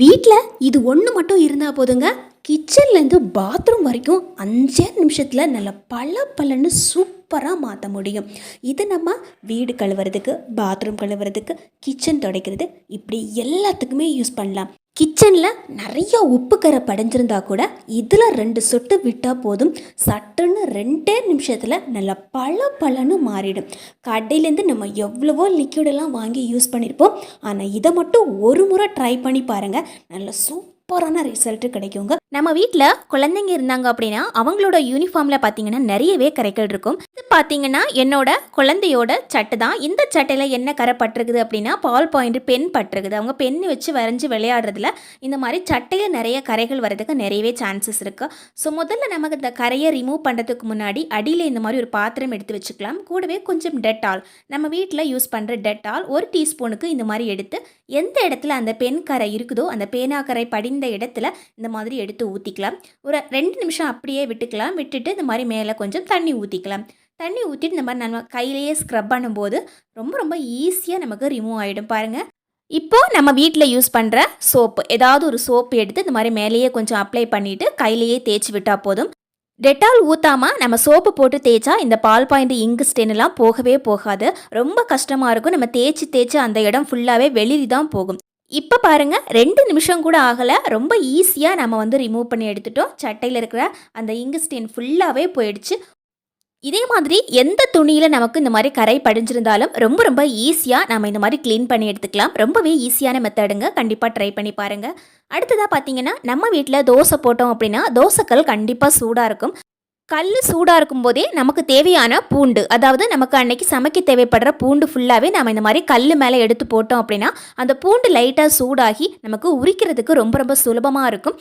வீட்டில் இது ஒன்று மட்டும் இருந்தால் போதுங்க. கிச்சன்லேருந்து பாத்ரூம் வரைக்கும் அஞ்சே நிமிஷத்தில் நல்ல பல பலன்னு சூப்பராக மாற்ற முடியும். இது நம்ம வீடு கழுவுறதுக்கு பாத்ரூம் கழுவுறதுக்கு கிச்சன் துடைக்கிறது இப்படி எல்லாத்துக்குமே யூஸ் பண்ணலாம். கிச்சனில் நிறைய உப்பு கரை கூட இதில் ரெண்டு சொட்டு விட்டால் போதும். சட்டுன்னு ரெண்டே நிமிஷத்தில் நல்லா பல பலன்னு மாறிடும். கடையிலேருந்து நம்ம எவ்வளவோ லிக்யூடெல்லாம் வாங்கி யூஸ் பண்ணியிருப்போம் ஆனால் இதை மட்டும் ஒரு முறை ட்ரை பண்ணி பாருங்கள் நல்ல சூப்பரான ரிசல்ட்டு கிடைக்குங்க. நம்ம வீட்டில் குழந்தைங்க இருந்தாங்க அப்படின்னா அவங்களோட யூனிஃபார்மில் பார்த்தீங்கன்னா நிறையவே கரைகள் இருக்கும். இது பார்த்தீங்கன்னா என்னோட குழந்தையோட சட்டை தான். இந்த சட்டையில் என்ன கரை பட்டிருக்குது அப்படின்னா பால் பாயிண்ட் பென் பட்டிருக்குது. அவங்க பென் வச்சு வரைஞ்சி விளையாடுறதுல இந்த மாதிரி சட்டையில் நிறைய கரைகள் வரதுக்கு நிறையவே சான்சஸ் இருக்குது ஸோ முதல்ல நமக்கு இந்த கரையை ரிமூவ் பண்ணுறதுக்கு முன்னாடி அடியில் இந்த மாதிரி ஒரு பாத்திரம் எடுத்து வச்சுக்கலாம். கூடவே கொஞ்சம் டெட்டால் நம்ம வீட்டில் யூஸ் பண்ணுற டெட்டால் ஒரு டீஸ்பூனுக்கு இந்த மாதிரி எடுத்து எந்த இடத்துல அந்த பென் கரை இருக்குதோ அந்த பேனா கரை படிந்த இடத்துல இந்த மாதிரி எடுத்து ஊற்றிக்கலாம் ஒரு ரெண்டு நிமிஷம் அப்படியே விட்டுக்கலாம். விட்டுட்டு இந்த மாதிரி மேலே கொஞ்சம் தண்ணி ஊற்றிக்கலாம் தண்ணி ஊற்றிட்டு இந்த மாதிரி நம்ம கையிலேயே ஸ்க்ரப் பண்ணும்போது ரொம்ப ரொம்ப ஈஸியாக நமக்கு ரிமூவ் ஆகிடும் பாருங்கள் இப்போது நம்ம வீட்டில் யூஸ் பண்ணுற சோப்பு ஏதாவது ஒரு சோப்பு எடுத்து இந்த மாதிரி மேலேயே கொஞ்சம் அப்ளை பண்ணிவிட்டு கையிலேயே தேய்ச்சி விட்டால் போதும். டெட்டால் ஊற்றாமல் நம்ம சோப்பு போட்டு தேய்ச்சா இந்த பால் பாயிண்ட் இங்கு ஸ்டென்லாம் போகவே போகாது. ரொம்ப கஷ்டமாக இருக்கும். நம்ம தேய்ச்சி தேய்ச்சி அந்த இடம் ஃபுல்லாகவே வெளிரி தான் போகும். இப்போ பாருங்கள் ரெண்டு நிமிஷம் கூட ஆகலை. ரொம்ப ஈஸியாக நம்ம வந்து ரிமூவ் பண்ணி எடுத்துட்டோம். சட்டையில் இருக்கிற அந்த இங்கு ஸ்டெயின் ஃபுல்லாகவே போயிடுச்சு. இதே மாதிரி எந்த துணியில் நமக்கு இந்த மாதிரி கரை படிஞ்சிருந்தாலும் ரொம்ப ரொம்ப ஈஸியாக நம்ம இந்த மாதிரி க்ளீன் பண்ணி எடுத்துக்கலாம். ரொம்பவே ஈஸியான மெத்தடுங்க கண்டிப்பாக ட்ரை பண்ணி பாருங்கள் அடுத்ததாக பார்த்தீங்கன்னா நம்ம வீட்டில் தோசை போட்டோம் அப்படின்னா தோசைக்கல் கண்டிப்பாக சூடாக இருக்கும். கல் சூடாக இருக்கும்போதே நமக்கு தேவையான பூண்டு அதாவது நமக்கு அன்னைக்கு சமைக்க தேவைப்படுற பூண்டு ஃபுல்லாகவே நம்ம இந்த மாதிரி கல் மேலே எடுத்து போட்டோம் அப்படின்னா அந்த பூண்டு லைட்டாக சூடாகி நமக்கு உரிக்கிறதுக்கு ரொம்ப ரொம்ப சுலபமாக இருக்கும்.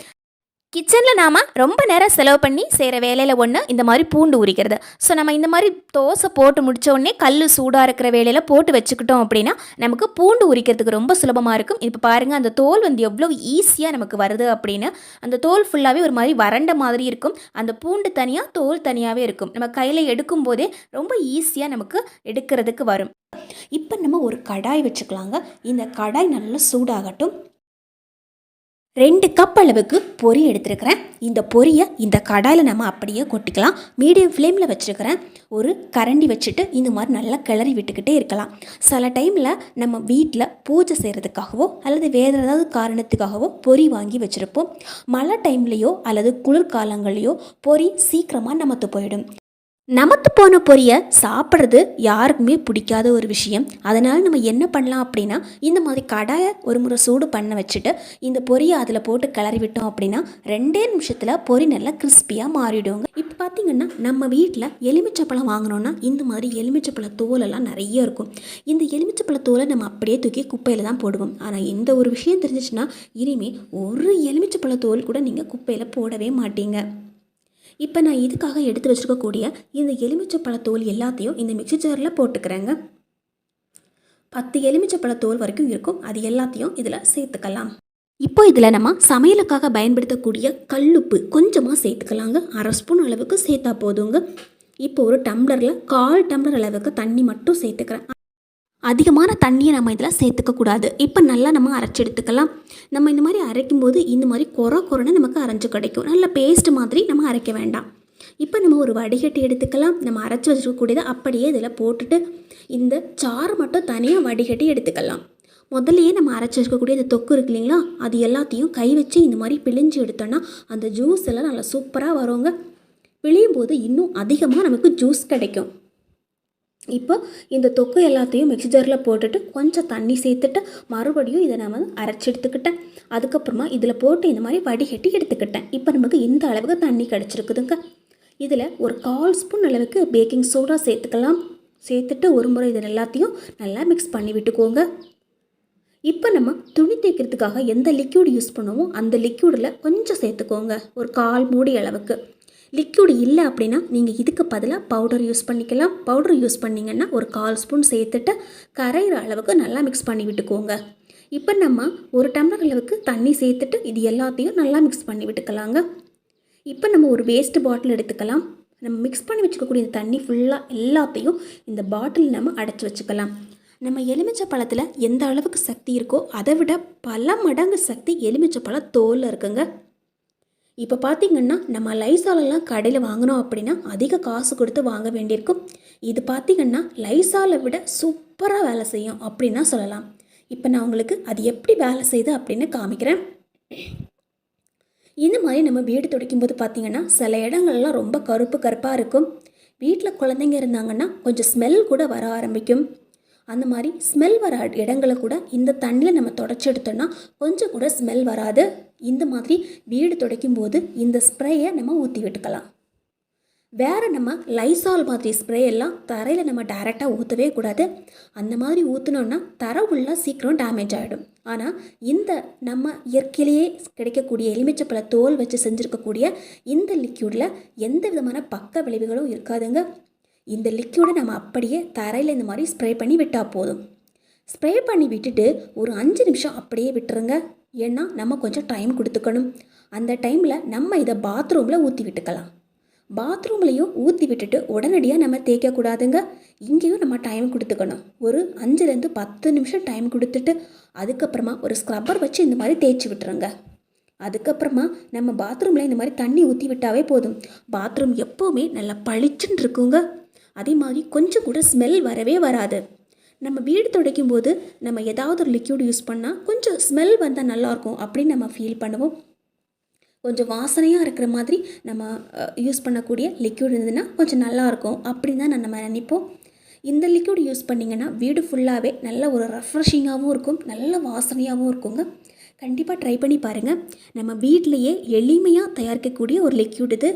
கிச்சனில் நாம் ரொம்ப நேரம் செலவு பண்ணி செய்கிற வேலையில் ஒன்று இந்த மாதிரி பூண்டு உரிக்கிறது. ஸோ நம்ம இந்த மாதிரி தோசை போட்டு முடித்த உடனே கல் சூடாக இருக்கிற வேலையில் போட்டு வச்சுக்கிட்டோம் அப்படின்னா நமக்கு பூண்டு உரிக்கிறதுக்கு ரொம்ப சுலபமாக இருக்கும். இப்போ பாருங்கள் அந்த தோல் வந்து எவ்வளோ ஈஸியாக நமக்கு வருது அப்படின்னு. அந்த தோல் ஃபுல்லாகவே ஒரு மாதிரி வறண்ட மாதிரி இருக்கும். அந்த பூண்டு தனியாக தோல் தனியாகவே இருக்கும். நம்ம கையில் எடுக்கும் போதே ரொம்ப ஈஸியாக நமக்கு எடுக்கிறதுக்கு வரும். இப்போ நம்ம ஒரு கடாய் வச்சுக்கலாங்க. இந்த கடாய் நல்லா சூடாகட்டும். ரெண்டு கப் அளவுக்கு பொரி எடுத்துருக்கிறேன். இந்த பொரியை இந்த கடாயில் நம்ம அப்படியே கொட்டிக்கலாம். மீடியம் ஃப்ளேமில் வச்சுருக்கிறேன். ஒரு கரண்டி வச்சுட்டு இந்த மாதிரி நல்லா கிளறி விட்டுக்கிட்டே இருக்கலாம். சில டைமில் நம்ம வீட்டில் பூஜை செய்கிறதுக்காகவோ அல்லது வேறு ஏதாவது காரணத்துக்காகவோ பொரி வாங்கி வச்சுருப்போம். மழை டைம்லேயோ அல்லது குளிர்காலங்கள்லையோ பொரி சீக்கிரமாக நமத்து போயிடும். நமத்து போன பொரியை சாப்பிட்றது யாருக்குமே பிடிக்காத ஒரு விஷயம். அதனால் நம்ம என்ன பண்ணலாம் அப்படின்னா இந்த மாதிரி கடாயை ஒரு முறை சூடு பண்ண வச்சுட்டு இந்த பொரியை அதில் போட்டு கிளறி விட்டோம் அப்படின்னா ரெண்டே நிமிஷத்தில் பொரி நல்லா கிறிஸ்பியாக மாறிடுங்க இப்போ பார்த்திங்கன்னா நம்ம வீட்டில் எலுமிச்சப்பழம் வாங்கினோன்னா இந்த மாதிரி எலுமிச்சப்பழ தோலெல்லாம் நிறைய இருக்கும். இந்த எலுமிச்சப்பழ தோலை நம்ம அப்படியே தூக்கி குப்பையில் தான் போடுவோம். ஆனால் இந்த ஒரு விஷயம் தெரிஞ்சிச்சுன்னா இனிமேல் ஒரு எலுமிச்சப்பழ தோல் கூட நீங்கள் குப்பையில் போடவே மாட்டீங்க. இப்போ நான் இதுக்காக எடுத்து வச்சுருக்கக்கூடிய இந்த எலுமிச்சப்பழத்தோல் எல்லாத்தையும் இந்த மிக்சி ஜாரில் போட்டுக்கிறேங்க. பத்து எலுமிச்சப்பழத்தோல் வரைக்கும் இருக்கும். அது எல்லாத்தையும் இதில் சேர்த்துக்கலாம். இப்போ இதில் நம்ம சமையலுக்காக பயன்படுத்தக்கூடிய கல்லுப்பு கொஞ்சமாக சேர்த்துக்கலாங்க. அரை ஸ்பூன் அளவுக்கு சேர்த்தா போதுங்க. இப்போ ஒரு டம்ளரில் கால் டம்ளர் அளவுக்கு தண்ணி மட்டும் சேர்த்துக்கிறேன். அதிகமான தண்ணியை நம்ம இதில் சேர்த்துக்க கூடாது. இப்போ நல்லா நம்ம அரைச்சி எடுத்துக்கலாம். நம்ம இந்த மாதிரி அரைக்கும் போது இந்த மாதிரி குறை குறைன்னு நமக்கு அரைஞ்சு கிடைக்கும். நல்ல பேஸ்ட் மாதிரி நம்ம அரைக்க வேண்டாம். இப்போ நம்ம ஒரு வடிகட்டி எடுத்துக்கலாம். நம்ம அரைச்சி வச்சுக்கக்கூடியதை அப்படியே இதில் போட்டுட்டு இந்த சாறு மட்டும் தனியாக வடிகட்டி எடுத்துக்கலாம். முதல்லையே நம்ம அரைச்சி வச்சுக்கக்கூடிய இந்த தொக்கு இருக்கு இல்லைங்களா? அது எல்லாத்தையும் கை வச்சு இந்த மாதிரி பிழிஞ்சு எடுத்தோன்னா அந்த ஜூஸ் எல்லாம் நல்லா சூப்பராக வருங்க. பிழியும் போது இன்னும் அதிகமாக நமக்கு ஜூஸ் கிடைக்கும். இப்போ இந்த தொக்கு எல்லாத்தையும் மிக்சி ஜாரில் போட்டுட்டு கொஞ்சம் தண்ணி சேர்த்துட்டு மறுபடியும் இதை நான் வந்து அரைச்சி எடுத்துக்கிட்டேன். அதுக்கப்புறமா இதில் போட்டு இந்த மாதிரி வடிகட்டி எடுத்துக்கிட்டேன். இப்போ நமக்கு இந்த அளவுக்கு தண்ணி கிடச்சிருக்குதுங்க. இதில் ஒரு கால் ஸ்பூன் அளவுக்கு பேக்கிங் சோடா சேர்த்துக்கலாம். சேர்த்துட்டு ஒரு முறை இதை எல்லாத்தையும் நல்லா மிக்ஸ் பண்ணி விட்டுக்கோங்க. இப்போ நம்ம துணி தேய்க்கிறதுக்காக எந்த லிக்யூட் யூஸ் பண்ணுவோமோ அந்த லிக்யூடில் கொஞ்சம் சேர்த்துக்கோங்க. ஒரு கால் மூடி அளவுக்கு. லிக்யூடு இல்லை அப்படின்னா நீங்கள் இதுக்கு பதிலாக பவுடர் யூஸ் பண்ணிக்கலாம். பவுடர் யூஸ் பண்ணிங்கன்னா ஒரு கால் ஸ்பூன் சேர்த்துட்டு கரையிற அளவுக்கு நல்லா மிக்ஸ் பண்ணி விட்டுக்கோங்க. இப்போ நம்ம ஒரு டம்ளர் அளவுக்கு தண்ணி சேர்த்துட்டு இது எல்லாத்தையும் நல்லா மிக்ஸ் பண்ணி விட்டுக்கலாங்க. இப்போ நம்ம ஒரு வேஸ்ட் பாட்டில் எடுத்துக்கலாம். நம்ம மிக்ஸ் பண்ணி வச்சுக்கக்கூடிய இந்த தண்ணி ஃபுல்லாக எல்லாத்தையும் இந்த பாட்டில் நம்ம அடைச்சி வச்சுக்கலாம். நம்ம எலுமிச்சை பழத்தில் எந்த அளவுக்கு சக்தி இருக்கோ அதை விட பல மடங்கு சக்தி எலுமிச்சை பழம் தோலில் இருக்குங்க. இப்போ பார்த்தீங்கன்னா நம்ம லைசாலெல்லாம் கடையில் வாங்கினோம் அப்படின்னா அதிக காசு கொடுத்து வாங்க வேண்டியிருக்கும். இது பார்த்தீங்கன்னா லைசாலை விட சூப்பராக வேலை செய்யும் அப்படின்னா சொல்லலாம். இப்போ நான் உங்களுக்கு அது எப்படி வேலை செய்யுது அப்படின்னு காமிக்கிறேன். இந்த மாதிரி நம்ம வீடு துடைக்கும் போது பார்த்தீங்கன்னா சில இடங்கள்லாம் ரொம்ப கருப்பு கருப்பாக இருக்கும். வீட்டில் குழந்தைங்க இருந்தாங்கன்னா கொஞ்சம் ஸ்மெல் கூட வர ஆரம்பிக்கும். அந்த மாதிரி ஸ்மெல் வர இடங்களை கூட இந்த தண்ணியில் நம்ம தொடச்சி எடுத்தோம்னா கொஞ்சம் கூட ஸ்மெல் வராது. இந்த மாதிரி வீடு துடைக்கும் போது இந்த ஸ்ப்ரேயை நம்ம ஊற்றி விட்டுக்கலாம். வேறு நம்ம லைசால் மாதிரி ஸ்ப்ரே எல்லாம் தரையில் நம்ம டைரெக்டாக ஊற்றவே கூடாது. அந்த மாதிரி ஊற்றினோன்னா தரை உள்ள சீக்கிரம் டேமேஜ் ஆகிடும் ஆனால் இந்த நம்ம இயற்கையிலேயே கிடைக்கக்கூடிய எலுமிச்சப்பழ தோல் வச்சு செஞ்சுருக்கக்கூடிய இந்த லிக்யூடில் எந்த விதமான பக்க விளைவுகளும் இருக்காதுங்க. இந்த லிக்யூடை நம்ம அப்படியே தரையில் இந்த மாதிரி ஸ்ப்ரே பண்ணி விட்டால் போதும். ஸ்ப்ரே பண்ணி விட்டுட்டு ஒரு அஞ்சு நிமிஷம் அப்படியே விட்டுருங்க. ஏன்னா நம்ம கொஞ்சம் டைம் கொடுத்துக்கணும். அந்த டைமில் நம்ம இதை பாத்ரூமில் ஊற்றி விட்டுக்கலாம். பாத்ரூம்லேயும் ஊற்றி விட்டுட்டு உடனடியாக நம்ம தேய்க்கக்கூடாதுங்க இங்கேயும் நம்ம டைம் கொடுத்துக்கணும். ஒரு அஞ்சுலேருந்து பத்து நிமிஷம் டைம் கொடுத்துட்டு அதுக்கப்புறமா ஒரு ஸ்க்ரப்பர் வச்சு இந்த மாதிரி தேய்ச்சி விட்டுருங்க. அதுக்கப்புறமா நம்ம பாத்ரூமில் இந்த மாதிரி தண்ணி ஊற்றி விட்டாவே போதும். பாத்ரூம் எப்போவுமே நல்லா பளிச்சுன்னு இருக்குங்க. அதே மாதிரி கொஞ்சம் கூட ஸ்மெல் வரவே வராது. நம்ம வீடு துடைக்கும் போது நம்ம ஏதாவது ஒரு லிக்யூட் யூஸ் பண்ணால் கொஞ்சம் ஸ்மெல் வந்தால் நல்லாயிருக்கும் அப்படின்னு நம்ம ஃபீல் பண்ணுவோம். கொஞ்சம் வாசனையாக இருக்கிற மாதிரி நம்ம யூஸ் பண்ணக்கூடிய லிக்யூட் இருந்ததுன்னா கொஞ்சம் நல்லாயிருக்கும் அப்படின்னு தான் நம்ம நினைப்போம். இந்த லிக்யூட் யூஸ் பண்ணிங்கன்னா வீடு ஃபுல்லாகவே நல்ல ஒரு ரெஃப்ரெஷிங்காகவும் இருக்கும் நல்ல வாசனையாகவும் இருக்குங்க. கண்டிப்பாக ட்ரை பண்ணி பாருங்கள் நம்ம வீட்டிலையே எளிமையாக தயாரிக்கக்கூடிய ஒரு லிக்யூட் இது.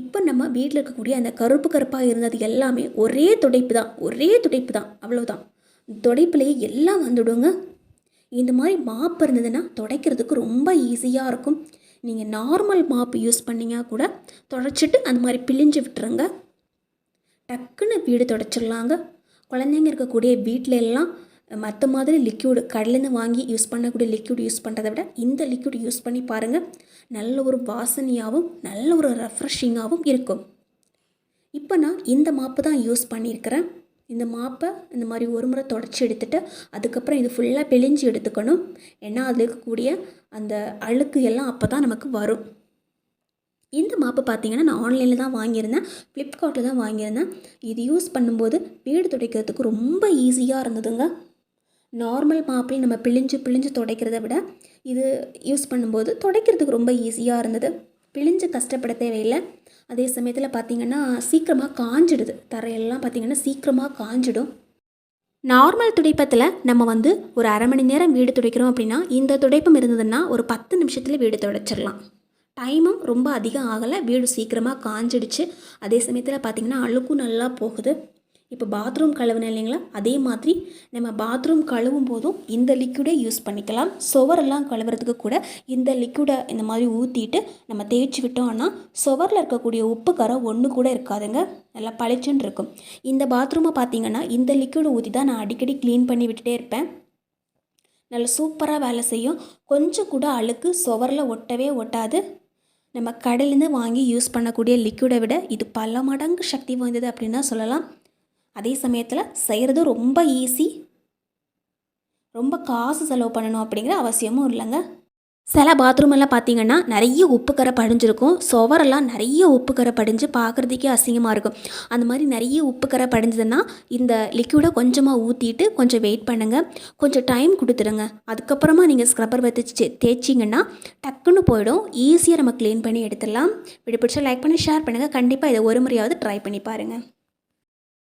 இப்போ நம்ம வீட்டில் இருக்கக்கூடிய அந்த கருப்பு கருப்பாக இருந்தது எல்லாமே ஒரே துடைப்பு தான் ஒரே துடைப்பு தான் அவ்வளோதான் துடைப்புலேயே எல்லாம் வந்துடுங்க. இந்த மாதிரி மாப்பு இருந்ததுன்னா துடைக்கிறதுக்கு ரொம்ப ஈஸியாக இருக்கும். நீங்கள் நார்மல் மாப்பு யூஸ் பண்ணிங்க கூட தொடச்சிட்டு அந்த மாதிரி பிழிஞ்சு விட்டுருங்க. டக்குன்னு வீடு தொடச்சிடலாங்க. குழந்தைங்க இருக்கக்கூடிய வீட்டில எல்லாம் மற்ற மாதிரி லிக்யூடு கடலேருந்து வாங்கி யூஸ் பண்ணக்கூடிய லிக்யூட் யூஸ் பண்ணுறதை விட இந்த லிக்யூட் யூஸ் பண்ணி பாருங்கள் நல்ல ஒரு வாசனையாகவும் நல்ல ஒரு ரெஃப்ரெஷிங்காகவும் இருக்கும். இப்போ நான் இந்த மாப்பு தான் யூஸ் பண்ணியிருக்கிறேன். இந்த மாப்பை இந்த மாதிரி ஒரு முறை தொடச்சி எடுத்துகிட்டு அதுக்கப்புறம் இது ஃபுல்லாக பிழிஞ்சு எடுத்துக்கணும். ஏன்னா அதில் இருக்கக்கூடிய அந்த அழுக்கு எல்லாம் அப்போ தான் நமக்கு வரும். இந்த மாப்பு பார்த்தீங்கன்னா நான் ஆன்லைனில் தான் வாங்கியிருந்தேன். ஃப்ளிப்கார்ட்டில் தான் வாங்கியிருந்தேன். இது யூஸ் பண்ணும்போது வீடு துடைக்கிறதுக்கு ரொம்ப ஈஸியாக இருந்ததுங்க. நார்மல் மாப்பிள் நம்ம பிழிஞ்சு பிழிஞ்சு துடைக்கிறத விட இது யூஸ் பண்ணும்போது துடைக்கிறதுக்கு ரொம்ப ஈஸியாக இருந்தது. பிழிஞ்சு கஷ்டப்பட தேவையில்லை. அதே சமயத்தில் பார்த்திங்கன்னா சீக்கிரமாக காஞ்சிடுது. தரையெல்லாம் பார்த்திங்கன்னா சீக்கிரமாக காஞ்சிடும். நார்மல் துடைப்பத்தில் நம்ம வந்து ஒரு அரை மணி நேரம் வீடு துடைக்கிறோம் அப்படின்னா இந்த துடைப்பம் இருந்ததுன்னா ஒரு பத்து நிமிஷத்தில் வீடு துடைச்சிடலாம். டைமும் ரொம்ப அதிகம் ஆகலை. வீடு சீக்கிரமாக காஞ்சிடுச்சு. அதே சமயத்தில் பார்த்திங்கன்னா அழுக்கும் நல்லா போகுது. இப்போ பாத்ரூம் கழுவுனேன் இல்லைங்களா? அதே மாதிரி நம்ம பாத்ரூம் கழுவும் போதும் இந்த லிக்விடே யூஸ் பண்ணிக்கலாம். சுவரெல்லாம் கழுவுறதுக்கு கூட இந்த லிக்விடை இந்த மாதிரி ஊற்றிட்டு நம்ம தேய்ச்சி விட்டோம்னா சுவரில் இருக்கக்கூடிய உப்பு கரை ஒன்று கூட இருக்காதுங்க. நல்லா பளிச்சுன்னு இருக்கும். இந்த பாத்ரூமை பார்த்தீங்கன்னா இந்த லிக்விடை ஊற்றி தான் நான் அடிக்கடி க்ளீன் பண்ணி விட்டுட்டே இருப்பேன். நல்லா சூப்பராக வேலை செய்யும். கொஞ்சம் கூட அழுக்கு சுவரில் ஒட்டவே ஒட்டாது. நம்ம கடையிலேருந்து வாங்கி யூஸ் பண்ணக்கூடிய லிக்விடை விட இது பல மடங்கு சக்தி வாய்ந்தது அப்படின்னு தான் சொல்லலாம். அதே சமயத்தில் செய்கிறது ரொம்ப ஈஸி ரொம்ப காசு செலவு பண்ணணும் அப்படிங்கிற அவசியமும் இல்லைங்க. சில பாத்ரூம் எல்லாம் பார்த்தீங்கன்னா நிறைய உப்புக்கரை படிஞ்சிருக்கும். சுவரெல்லாம் நிறைய உப்புக்கரை படிஞ்சு பார்க்குறதுக்கே அசிங்கமாக இருக்கும். அந்த மாதிரி நிறைய உப்புக்கரை படிஞ்சதுன்னா இந்த லிக்யூடை கொஞ்சமாக ஊற்றிட்டு கொஞ்சம் வெயிட் பண்ணுங்கள் கொஞ்சம் டைம் கொடுத்துருங்க அதுக்கப்புறமா நீங்கள் ஸ்க்ரப்பர் வச்சு தேய்ச்சிங்கன்னா டக்குன்னு போயிடும். ஈஸியாக நம்ம க்ளீன் பண்ணி எடுத்துடலாம். இப்படி பிடிச்சா லைக் பண்ணி ஷேர் பண்ணுங்கள் கண்டிப்பாக இதை ஒரு முறையாவது ட்ரை பண்ணி பாருங்கள்